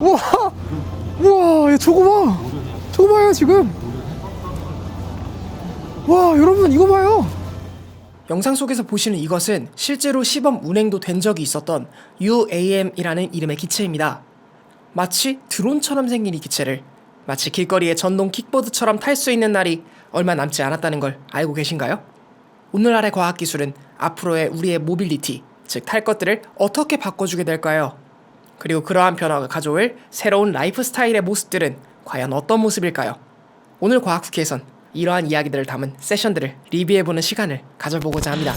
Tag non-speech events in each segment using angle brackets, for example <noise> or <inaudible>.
우와! 우와 야, 저거 봐! 저거 봐요 지금! 와 여러분 이거 봐요! 영상 속에서 보시는 이것은 실제로 시범 운행도 된 적이 있었던 UAM이라는 이름의 기체입니다. 마치 드론처럼 생긴 이 기체를 마치 길거리에 전동 킥보드처럼 탈 수 있는 날이 얼마 남지 않았다는 걸 알고 계신가요? 오늘날의 과학기술은 앞으로의 우리의 모빌리티, 즉 탈 것들을 어떻게 바꿔주게 될까요? 그리고 그러한 변화가 가져올 새로운 라이프 스타일의 모습들은 과연 어떤 모습일까요? 오늘 과학쿠키에선 이러한 이야기들을 담은 세션들을 리뷰해보는 시간을 가져보고자 합니다.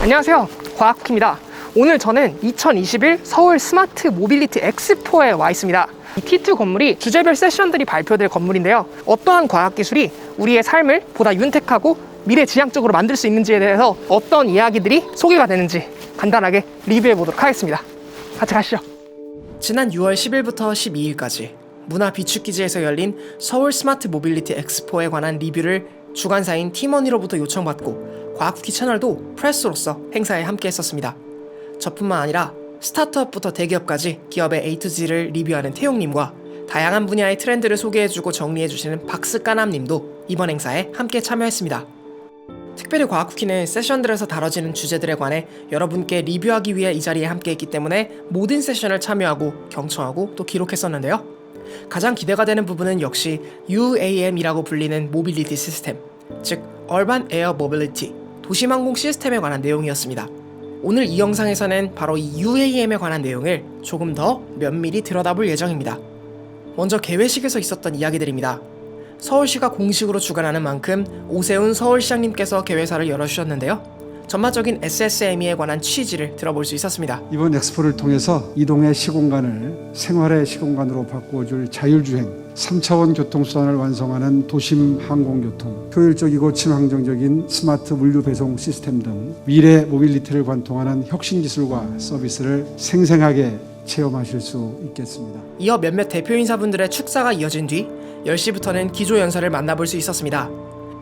안녕하세요. 과학쿠키입니다. 오늘 저는 2021 서울 스마트 모빌리티 엑스포에 와 있습니다. 이 T2 건물이 주제별 세션들이 발표될 건물인데요. 어떠한 과학기술이 우리의 삶을 보다 윤택하고 미래 지향적으로 만들 수 있는지에 대해서 어떤 이야기들이 소개가 되는지 간단하게 리뷰해 보도록 하겠습니다. 같이 가시죠. 지난 6월 10일부터 12일까지 문화 비축기지에서 열린 서울 스마트 모빌리티 엑스포에 관한 리뷰를 주간사인 팀원이로부터 요청받고 과학쿠키 채널도 프레스로서 행사에 함께 했었습니다. 저뿐만 아니라 스타트업부터 대기업까지 기업의 A to G를 리뷰하는 태용님과 다양한 분야의 트렌드를 소개해주고 정리해주시는 박스까남님도 이번 행사에 함께 참여했습니다. 특별히 과학쿠키는 세션들에서 다뤄지는 주제들에 관해 여러분께 리뷰하기 위해 이 자리에 함께했기 때문에 모든 세션을 참여하고 경청하고 또 기록했었는데요. 가장 기대가 되는 부분은 역시 UAM이라고 불리는 모빌리티 시스템, 즉 얼반 에어 모빌리티, 도시망공 시스템에 관한 내용이었습니다. 오늘 이 영상에서는 바로 이 UAM에 관한 내용을 조금 더 면밀히 들여다볼 예정입니다. 먼저 개회식에서 있었던 이야기들입니다. 서울시가 공식으로 주관하는 만큼 오세훈 서울시장님께서 개회사를 열어주셨는데요. 전반적인 SSME에 관한 취지를 들어볼 수 있었습니다. 이번 엑스포를 통해서 이동의 시공간을 생활의 시공간으로 바꾸어줄 자율주행 3차원 교통수단을 완성하는 도심 항공교통, 효율적이고 친환경적인 스마트 물류 배송 시스템 등 미래 모빌리티를 관통하는 혁신 기술과 서비스를 생생하게 체험하실 수 있겠습니다. 이어 몇몇 대표 인사분들의 축사가 이어진 뒤 10시부터는 기조 연설을 만나볼 수 있었습니다.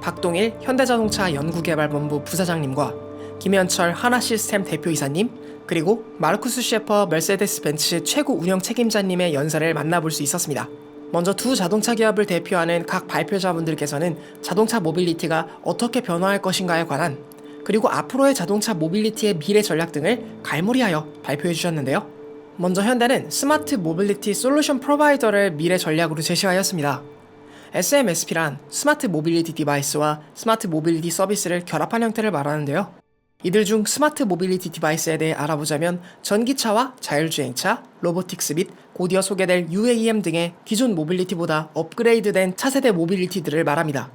박동일 현대자동차 연구개발본부 부사장님과 김현철 하나시스템 대표이사님 그리고 마르쿠스 셰퍼 mercedes 벤츠 최고 운영 책임자님의 연설을 만나볼 수 있었습니다. 먼저 두 자동차 기업을 대표하는 각 발표자분들께서는 자동차 모빌리티가 어떻게 변화할 것인가에 관한 그리고 앞으로의 자동차 모빌리티의 미래 전략 등을 갈무리하여 발표해 주셨는데요. 먼저 현대는 스마트 모빌리티 솔루션 프로바이더를 미래 전략으로 제시하였습니다. SMSP란 스마트 모빌리티 디바이스와 스마트 모빌리티 서비스를 결합한 형태를 말하는데요. 이들 중 스마트 모빌리티 디바이스에 대해 알아보자면 전기차와 자율주행차, 로보틱스 및 곧이어 소개될 UAM 등의 기존 모빌리티보다 업그레이드된 차세대 모빌리티들을 말합니다.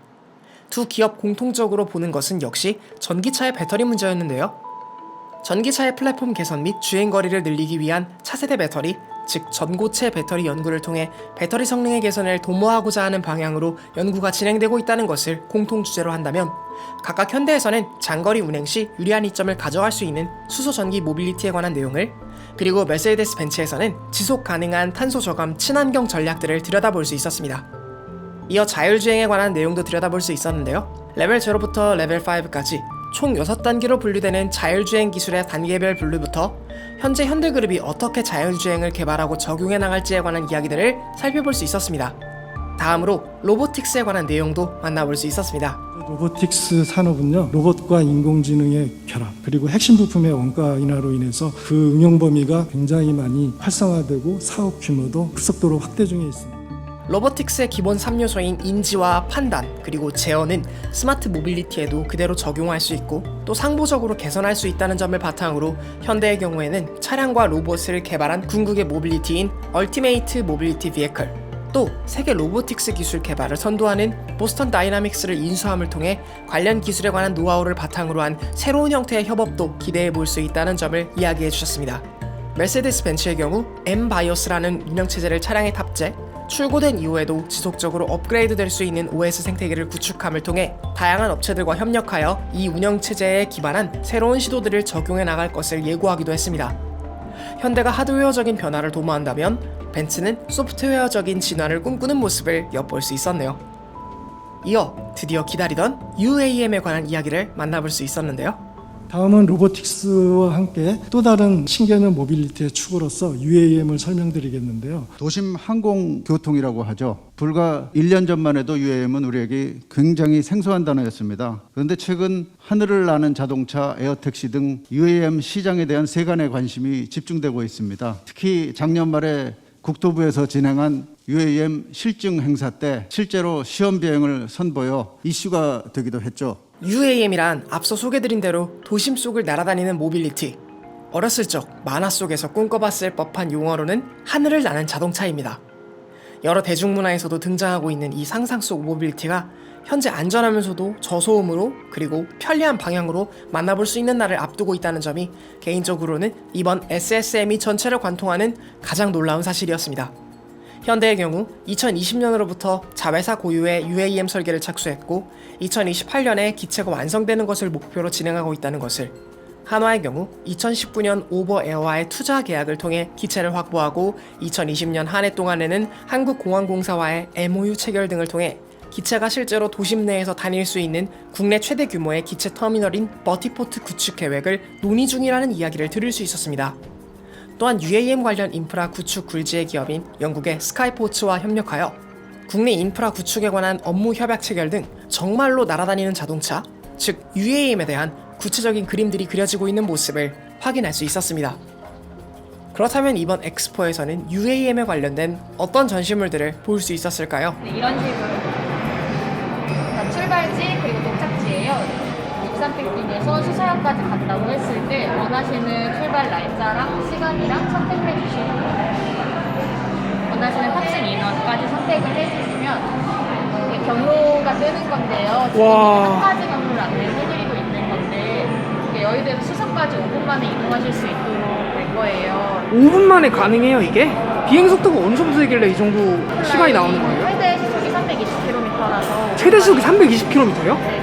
두 기업 공통적으로 보는 것은 역시 전기차의 배터리 문제였는데요. 전기차의 플랫폼 개선 및 주행 거리를 늘리기 위한 차세대 배터리, 즉 전고체 배터리 연구를 통해 배터리 성능의 개선을 도모하고자 하는 방향으로 연구가 진행되고 있다는 것을 공통 주제로 한다면 각각 현대에서는 장거리 운행 시 유리한 이점을 가져갈 수 있는 수소 전기 모빌리티에 관한 내용을 그리고 메세데스 벤츠에서는 지속 가능한 탄소 저감 친환경 전략들을 들여다볼 수 있었습니다. 이어 자율주행에 관한 내용도 들여다볼 수 있었는데요. 레벨 0부터 레벨 5까지 총 6단계로 분류되는 자율주행 기술의 단계별 분류부터 현재 현대그룹이 어떻게 자율주행을 개발하고 적용해 나갈지에 관한 이야기들을 살펴볼 수 있었습니다. 다음으로 로보틱스에 관한 내용도 만나볼 수 있었습니다. 로보틱스 산업은요 로봇과 인공지능의 결합 그리고 핵심 부품의 원가 인하로 인해서 그 응용 범위가 굉장히 많이 활성화되고 사업 규모도 급속도로 확대 중에 있습니다. 로보틱스의 기본 3요소인 인지와 판단 그리고 제어는 스마트 모빌리티에도 그대로 적용할 수 있고 또 상부적으로 개선할 수 있다는 점을 바탕으로 현대의 경우에는 차량과 로봇을 개발한 궁극의 모빌리티인 얼티메이트 모빌리티 비에클 또 세계 로보틱스 기술 개발을 선도하는 보스턴 다이나믹스를 인수함을 통해 관련 기술에 관한 노하우를 바탕으로 한 새로운 형태의 협업도 기대해 볼 수 있다는 점을 이야기해 주셨습니다. 메세데스 벤츠의 경우 M-바이오스라는 운영체제를 차량에 탑재, 출고된 이후에도 지속적으로 업그레이드 될 수 있는 OS 생태계를 구축함을 통해 다양한 업체들과 협력하여 이 운영 체제에 기반한 새로운 시도들을 적용해 나갈 것을 예고하기도 했습니다. 현대가 하드웨어적인 변화를 도모한다면 벤츠는 소프트웨어적인 진화를 꿈꾸는 모습을 엿볼 수 있었네요. 이어 드디어 기다리던 UAM에 관한 이야기를 만나볼 수 있었는데요. 다음은 로보틱스와 함께 또 다른 신개념 모빌리티의 축으로서 UAM을 설명드리겠는데요. 도심 항공교통이라고 하죠. 불과 1년 전만 해도 UAM은 우리에게 굉장히 생소한 단어였습니다. 그런데 최근 하늘을 나는 자동차, 에어택시 등 UAM 시장에 대한 세간의 관심이 집중되고 있습니다. 특히 작년 말에 국토부에서 진행한 UAM 실증 행사 때 실제로 시험 비행을 선보여 이슈가 되기도 했죠. UAM이란 앞서 소개드린 대로 도심 속을 날아다니는 모빌리티. 어렸을 적 만화 속에서 꿈꿔봤을 법한 용어로는 하늘을 나는 자동차입니다. 여러 대중문화에서도 등장하고 있는 이 상상 속 모빌리티가 현재 안전하면서도 저소음으로 그리고 편리한 방향으로 만나볼 수 있는 날을 앞두고 있다는 점이 개인적으로는 이번 SSM이 전체를 관통하는 가장 놀라운 사실이었습니다. 현대의 경우 2020년으로부터 자회사 고유의 UAM 설계를 착수했고 2028년에 기체가 완성되는 것을 목표로 진행하고 있다는 것을 한화의 경우 2019년 오버 에어와의 투자 계약을 통해 기체를 확보하고 2020년 한 해 동안에는 한국공항공사와의 MOU 체결 등을 통해 기체가 실제로 도심 내에서 다닐 수 있는 국내 최대 규모의 기체 터미널인 버티포트 구축 계획을 논의 중이라는 이야기를 들을 수 있었습니다. 또한 UAM 관련 인프라 구축 굴지의 기업인 영국의 스카이포츠와 협력하여 국내 인프라 구축에 관한 업무 협약 체결 등 정말로 날아다니는 자동차, 즉 UAM에 대한 구체적인 그림들이 그려지고 있는 모습을 확인할 수 있었습니다. 그렇다면 이번 엑스포에서는 UAM에 관련된 어떤 전시물들을 볼 수 있었을까요? 네, 이런 식으로 63팩팅에서 수서역까지 간다고 했을 때 원하시는 출발 날짜랑 시간이랑 선택해 주시면 원하시는 탑승 인원까지 선택을 해주시면 이게 경로가 뜨는 건데요. 지금 와. 한 가지 경로를 안내를 해드리고 있는 건데 이게 여의도에서 수서까지 5분 만에 이동하실 수 있도록 될 거예요. 5분 만에 가능해요 이게? 비행 속도가 어느 정도 되길래 이 정도 시간이 나오는 거예요? 최대 시속이 320km라서 최대 시속이 320km요?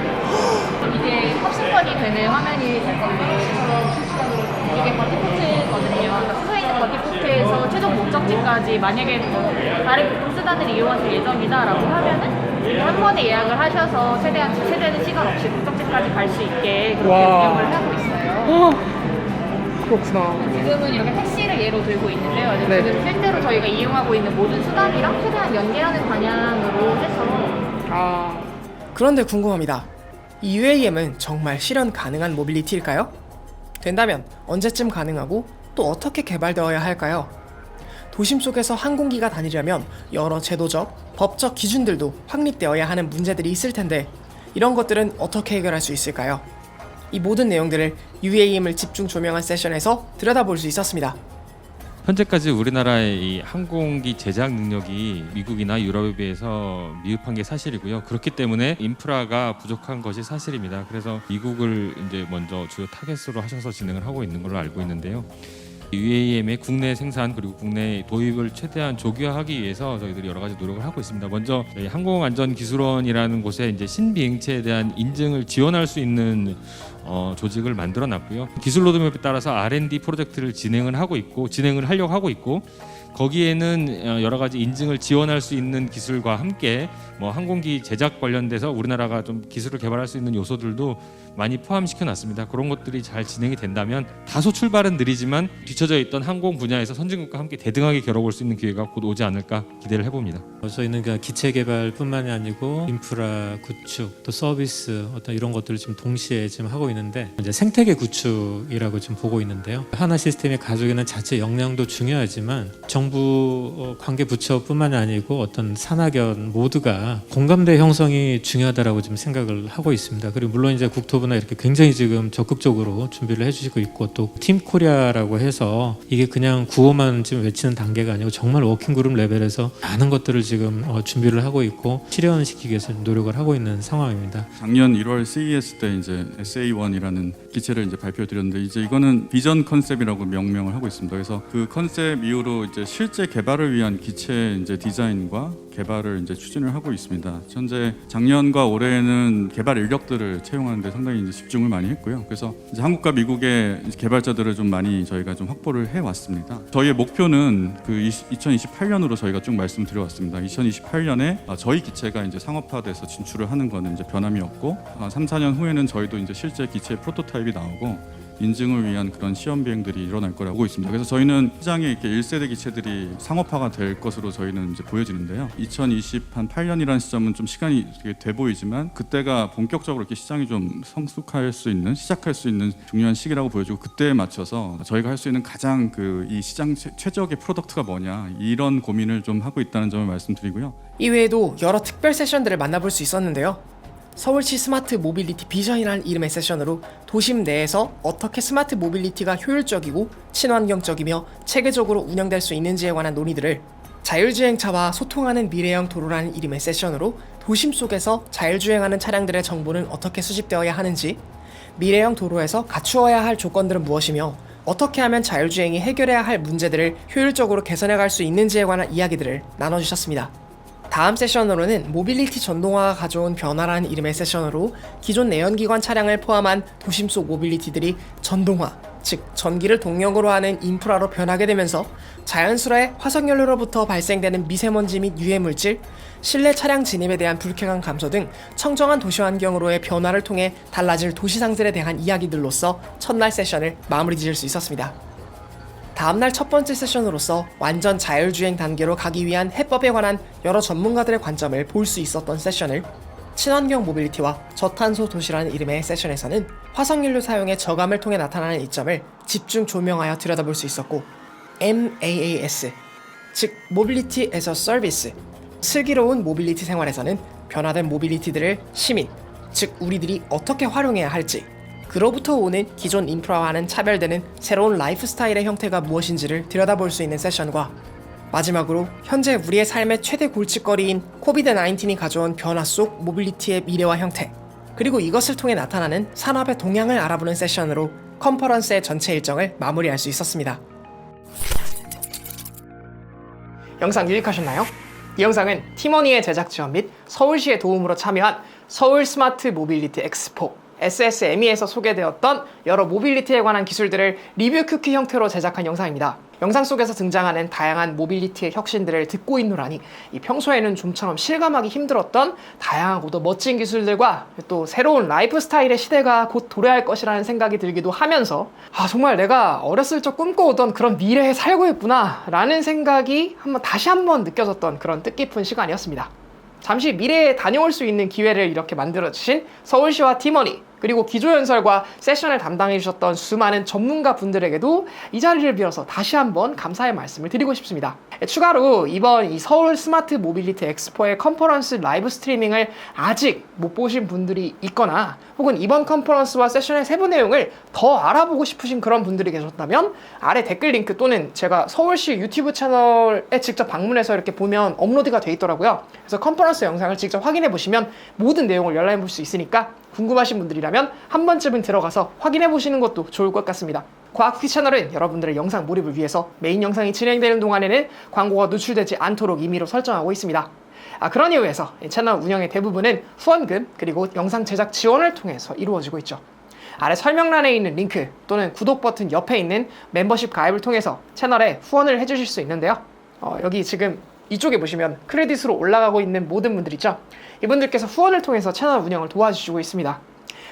이게 탑승권이 되는 화면이 될 겁니다. 이게 버티포트거든요. 그러니까 수서있는 버티포트에서 최종 목적지까지 만약에 뭐 다른 교통수단을 이용하실 예정이다라고 하면은 한 번에 예약을 하셔서 최대한 최대는 시간 없이 목적지까지 갈 수 있게 그렇게 와. 운영을 하고 있어요. 어 그렇구나 지금은 이렇게 택시를 예로 들고 있는데요. 네. 지금 실제로 저희가 이용하고 있는 모든 수단이랑 최대한 연계하는 방향으로 해서 아 그런데 궁금합니다 이 UAM은 정말 실현 가능한 모빌리티일까요? 된다면 언제쯤 가능하고 또 어떻게 개발되어야 할까요? 도심 속에서 항공기가 다니려면 여러 제도적, 법적 기준들도 확립되어야 하는 문제들이 있을 텐데 이런 것들은 어떻게 해결할 수 있을까요? 이 모든 내용들을 UAM을 집중 조명한 세션에서 들여다볼 수 있었습니다. 현재까지 우리나라의 이 항공기 제작 능력이 미국이나 유럽에 비해서 미흡한 게 사실이고요. 그렇기 때문에 인프라가 부족한 것이 사실입니다. 그래서 미국을 이제 먼저 주요 타겟으로 하셔서 진행을 하고 있는 걸로 알고 있는데요. UAM의 국내 생산 그리고 국내 도입을 최대한 조기화하기 위해서 저희들이 여러 가지 노력을 하고 있습니다. 먼저 항공안전기술원이라는 곳에 이제 신비행체에 대한 인증을 지원할 수 있는 어, 조직을 만들어 놨고요. 기술 로드맵에 따라서 R&D 프로젝트를 진행을 하고 있고 진행을 하려고 하고 있고 거기에는 어, 여러 가지 인증을 지원할 수 있는 기술과 함께 뭐 항공기 제작 관련돼서 우리나라가 좀 기술을 개발할 수 있는 요소들도 많이 포함시켜 놨습니다. 그런 것들이 잘 진행이 된다면 다소 출발은 느리지만 뒤처져 있던 항공 분야에서 선진국과 함께 대등하게 겨뤄볼 수 있는 기회가 곧 오지 않을까 기대를 해봅니다. 어, 저희는 그 기체 개발뿐만이 아니고 인프라 구축 또 서비스 어떤 이런 것들을 지금 동시에 지금 하고 있는데 이제 생태계 구축이라고 지금 보고 있는데요. 하나 시스템의 가족에는 자체 역량도 중요하지만 정부 어, 관계 부처뿐만이 아니고 어떤 산하견 모두가 공감대 형성이 중요하다라고 지금 생각을 하고 있습니다. 그리고 물론 이제 국토부나 이렇게 굉장히 지금 적극적으로 준비를 해주시고 있고 또 팀 코리아라고 해서 이게 그냥 구호만 지금 외치는 단계가 아니고 정말 워킹그룹 레벨에서 많은 것들을 지금 어, 준비를 하고 있고 실현시키기 위해서 노력을 하고 있는 상황입니다. 작년 1월 CES 때 이제 SA1이라는 기체를 이제 발표드렸는데 이제 이거는 비전 컨셉이라고 명명을 하고 있습니다. 그래서 그 컨셉 이후로 이제 실제 개발을 위한 기체 이제 디자인과 개발을 이제 추진을 하고 있습니다. 현재 작년과 올해는 개발 인력들을 채용하는데 상당히 이제 집중을 많이 했고요. 그래서 이제 한국과 미국의 개발자들을 좀 많이 저희가 좀 확보를 해 왔습니다. 저희의 목표는 그 2028년으로 저희가 쭉 말씀드려왔습니다. 2028년에 저희 기체가 이제 상업화돼서 진출을 하는 거는 이제 변함이 없고 아, 3, 4년 후에는 저희도 이제 실제 기체 프로토타입이 나오고 인증을 위한 그런 시험 비행들이 일어날 거라고 있습니다. 그래서 저희는 시장에 이렇게 1세대 기체들이 상업화가 될 것으로 저희는 이제 보여지는데요. 2028년이라는 시점은 좀 시간이 되게 돼 보이지만 그때가 본격적으로 이렇게 시장이 좀 성숙할 수 있는 시작할 수 있는 중요한 시기라고 보여지고 그때에 맞춰서 저희가 할 수 있는 가장 그 이 시장 최- 최적의 프로덕트가 뭐냐 이런 고민을 좀 하고 있다는 점을 말씀드리고요. 이외에도 여러 특별 세션들을 만나볼 수 있었는데요. 서울시 스마트 모빌리티 비전이라는 이름의 세션으로 도심 내에서 어떻게 스마트 모빌리티가 효율적이고 친환경적이며 체계적으로 운영될 수 있는지에 관한 논의들을 자율주행차와 소통하는 미래형 도로라는 이름의 세션으로 도심 속에서 자율주행하는 차량들의 정보는 어떻게 수집되어야 하는지 미래형 도로에서 갖추어야 할 조건들은 무엇이며 어떻게 하면 자율주행이 해결해야 할 문제들을 효율적으로 개선해 갈 수 있는지에 관한 이야기들을 나눠주셨습니다. 다음 세션으로는 모빌리티 전동화가 가져온 변화라는 이름의 세션으로 기존 내연기관 차량을 포함한 도심 속 모빌리티들이 전동화, 즉 전기를 동력으로 하는 인프라로 변하게 되면서 자연스레 화석연료로부터 발생되는 미세먼지 및 유해물질, 실내 차량 진입에 대한 불쾌감 감소 등 청정한 도시 환경으로의 변화를 통해 달라질 도시 상들에 대한 이야기들로서 첫날 세션을 마무리 지을 수 있었습니다. 다음날 첫 번째 세션으로서 완전 자율주행 단계로 가기 위한 해법에 관한 여러 전문가들의 관점을 볼 수 있었던 세션을 친환경 모빌리티와 저탄소 도시라는 이름의 세션에서는 화석연료 사용의 저감을 통해 나타나는 이점을 집중 조명하여 들여다볼 수 있었고 MAAS 즉 모빌리티 에서 서비스 슬기로운 모빌리티 생활에서는 변화된 모빌리티들을 시민 즉 우리들이 어떻게 활용해야 할지 그로부터 오는 기존 인프라와는 차별되는 새로운 라이프 스타일의 형태가 무엇인지를 들여다볼 수 있는 세션과 마지막으로 현재 우리의 삶의 최대 골칫거리인 코비드 19이 가져온 변화 속 모빌리티의 미래와 형태 그리고 이것을 통해 나타나는 산업의 동향을 알아보는 세션으로 컨퍼런스의 전체 일정을 마무리할 수 있었습니다. 영상 유익하셨나요? 이 영상은 티머니의 제작 지원 및 서울시의 도움으로 참여한 서울 스마트 모빌리티 엑스포 SSME에서 소개되었던 여러 모빌리티에 관한 기술들을 리뷰 쿠키 형태로 제작한 영상입니다. 영상 속에서 등장하는 다양한 모빌리티의 혁신들을 듣고 있노라니 이 평소에는 좀처럼 실감하기 힘들었던 다양하고도 멋진 기술들과 또 새로운 라이프 스타일의 시대가 곧 도래할 것이라는 생각이 들기도 하면서 아 정말 내가 어렸을 적 꿈꿔오던 그런 미래에 살고 있구나 라는 생각이 한번 다시 한번 느껴졌던 그런 뜻깊은 시간이었습니다. 잠시 미래에 다녀올 수 있는 기회를 이렇게 만들어주신 서울시와 티머니 그리고 기조연설과 세션을 담당해 주셨던 수많은 전문가 분들에게도 이 자리를 빌어서 다시 한번 감사의 말씀을 드리고 싶습니다. 추가로 이번 이 서울 스마트 모빌리티 엑스포의 컨퍼런스 라이브 스트리밍을 아직 못 보신 분들이 있거나 혹은 이번 컨퍼런스와 세션의 세부 내용을 더 알아보고 싶으신 그런 분들이 계셨다면 아래 댓글 링크 또는 제가 서울시 유튜브 채널에 직접 방문해서 이렇게 보면 업로드가 돼 있더라고요. 그래서 컨퍼런스 영상을 직접 확인해 보시면 모든 내용을 열람해 볼 수 있으니까 궁금하신 분들이라면 한 번쯤은 들어가서 확인해 보시는 것도 좋을 것 같습니다. 과학퀴 채널은 여러분들의 영상 몰입을 위해서 메인 영상이 진행되는 동안에는 광고가 노출되지 않도록 임의로 설정하고 있습니다. 아, 그런 이유에서 이 채널 운영의 대부분은 후원금 그리고 영상 제작 지원을 통해서 이루어지고 있죠. 아래 설명란에 있는 링크 또는 구독 버튼 옆에 있는 멤버십 가입을 통해서 채널에 후원을 해주실 수 있는데요. 어, 여기 지금 이쪽에 보시면 크레딧으로 올라가고 있는 모든 분들 있죠. 이분들께서 후원을 통해서 채널 운영을 도와주시고 있습니다.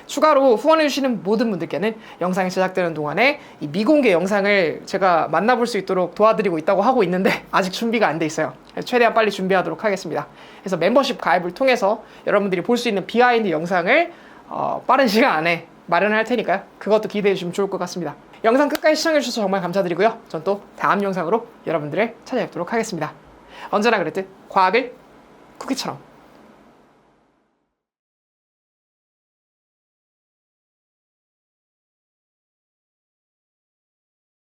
추가로 후원해주시는 모든 분들께는 영상이 제작되는 동안에 이 미공개 영상을 제가 만나볼 수 있도록 도와드리고 있다고 하고 있는데 <laughs> 아직 준비가 안 돼 있어요. 최대한 빨리 준비하도록 하겠습니다. 그래서 멤버십 가입을 통해서 여러분들이 볼 수 있는 비하인드 영상을 어, 빠른 시간 안에 마련할 테니까요. 그것도 기대해 주시면 좋을 것 같습니다. 영상 끝까지 시청해 주셔서 정말 감사드리고요. 전 또 다음 영상으로 여러분들을 찾아뵙도록 하겠습니다. 언제나 그랬듯 과학을 쿠키처럼